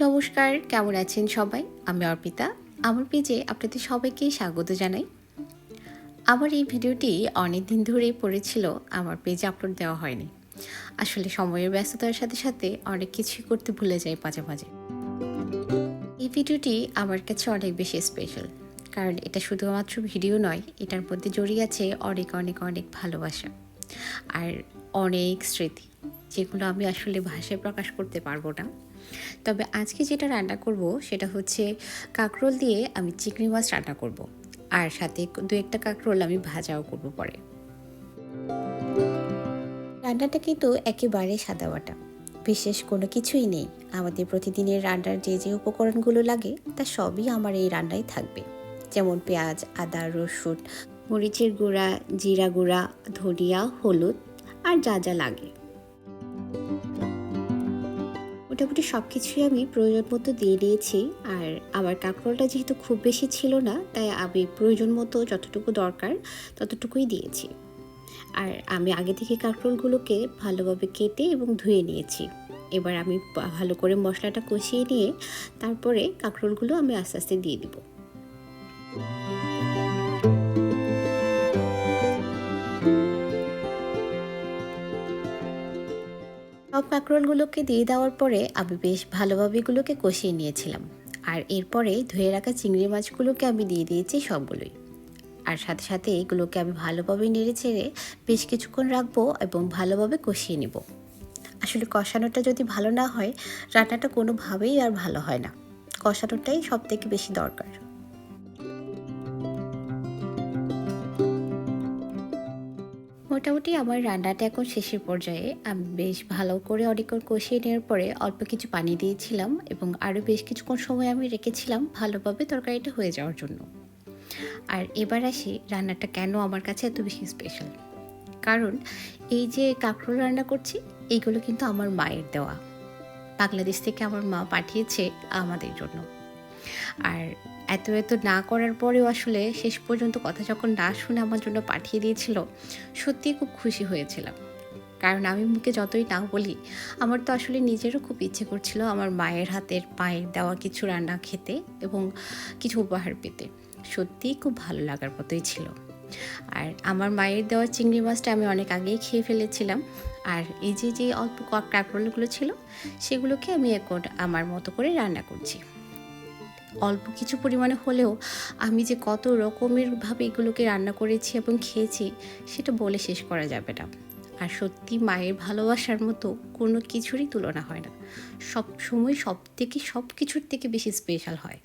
নমস্কার, কেমন আছেন সবাই? আমি অর্পিতা। আমার পেজে আপনাদের সবাইকে স্বাগত জানাই। আমার এই ভিডিওটি অনেক দিন ধরেই পড়েছিল, আমার পেজে আপলোড দেওয়া হয়নি। আসলে সময়ের ব্যস্ততার সাথে সাথে অনেক কিছুই করতে ভুলে যাই মাঝে মাঝে। এই ভিডিওটি আমার কাছে অনেক বেশি স্পেশাল কারণ এটা শুধুমাত্র ভিডিও নয়, এটার মধ্যে জড়িয়ে আছে অনেক অনেক অনেক ভালোবাসা। আর অনেক স্মৃতি, যেগুলো আমি আসলে ভাষায় প্রকাশ করতে পারব না। তবে আজকে যেটা রান্না করব, সেটা হচ্ছে কাঁকরোল দিয়ে আমি চিংড়ি মাছ রান্না করব। আর সাথে দু একটা কাঁকরোল আমি ভাজাও করব পরে। রান্নাটা কিন্তু একেবারে সাদা বাটা। বিশেষ কোনো কিছুই নেই। আমাদের প্রতিদিনের রান্নার যে যে উপকরণগুলো লাগে, তা সবই আমার এই রান্নায় থাকবে। যেমন পেঁয়াজ, আদা, রসুন মরিচের গুঁড়া, জিরা গুঁড়া, ধনিয়া, হলুদ আর যা যা লাগে। মোটামুটি সব কিছুই আমি প্রয়োজন মতো দিয়ে দিয়েছি আর আমার কাঁকরোলটা যেহেতু খুব বেশি ছিল না, তাই আমি প্রয়োজন মতো যতটুকু দরকার ততটুকুই দিয়েছি। আর আমি আগে থেকে কাঁকরোলগুলোকে ভালোভাবে কেটে এবং ধুয়ে নিয়েছি। এবার আমি ভালো করে মশলাটা কষিয়ে নিয়ে তারপরে কাঁকরোলগুলো আমি আস্তে আস্তে দিয়ে দিব। সব কাঁকরোলগুলোকে দিয়ে দেওয়ার পরে আমি বেশ ভালোভাবে এগুলোকে কষিয়ে নিয়েছিলাম। আর এরপরে ধুয়ে রাখা চিংড়ি মাছগুলোকে আমি দিয়ে দিয়েছি সবগুলোই। আর সাথে সাথে এগুলোকে আমি ভালোভাবে নেড়ে ছেড়ে বেশ কিছুক্ষণ রাখব এবং ভালোভাবে কষিয়ে নেব। আসলে কষানোটা যদি ভালো না হয়, রান্নাটা কোনোভাবেই আর ভালো হয় না। কষানোটাই সব থেকে বেশি দরকার। মোটামুটি আমার রান্নাটা এখন শেষের পর্যায়ে। আমি বেশ ভালো করে অনেকক্ষণ কষিয়ে নেওয়ার পরে অল্প কিছু পানি দিয়েছিলাম এবং আরও বেশ কিছুক্ষণ সময় আমি রেখেছিলাম ভালোভাবে তরকারিটা হয়ে যাওয়ার জন্য। আর এবার আসি রান্নাটা কেন আমার কাছে এত বেশি স্পেশাল কারণ এই যে কাঁকরোল রান্না করছি, এইগুলো কিন্তু আমার মায়ের দেওয়া। বাংলাদেশ থেকে আমার মা পাঠিয়েছে আমাদের জন্য। আর এত এত না করার পরেও আসলে শেষ পর্যন্ত কথা যখন না শুনে আমার জন্য পাঠিয়ে দিয়েছিল, সত্যিই খুব খুশি হয়েছিলাম। কারণ আমি মুখে যতই না বলি, আমার তো আসলে নিজেরও খুব ইচ্ছে করছিল আমার মায়ের হাতের পায়ের দেওয়া কিছু রান্না খেতে এবং কিছু উপহার পেতে। সত্যিই খুব ভালো লাগার মতোই ছিল। আর আমার মায়ের দেওয়া চিংড়ি মাছটা আমি অনেক আগেই খেয়ে ফেলেছিলাম। আর এই যে যে অল্প কাঁকরোলগুলো ছিল, সেগুলোকে আমি এখন আমার মতো করে রান্না করছি। অল্প কিছু পরিমাণে হলেও আমি যে কত রকমেরভাবে এগুলোকে রান্না করেছি এবং খেয়েছি, সেটা বলে শেষ করা যাবে না। আর সত্যি মায়ের ভালোবাসার মতো কোনো কিছুরই তুলনা হয় না। সব সময় সব থেকে সব কিছুর থেকে বেশি স্পেশাল হয়।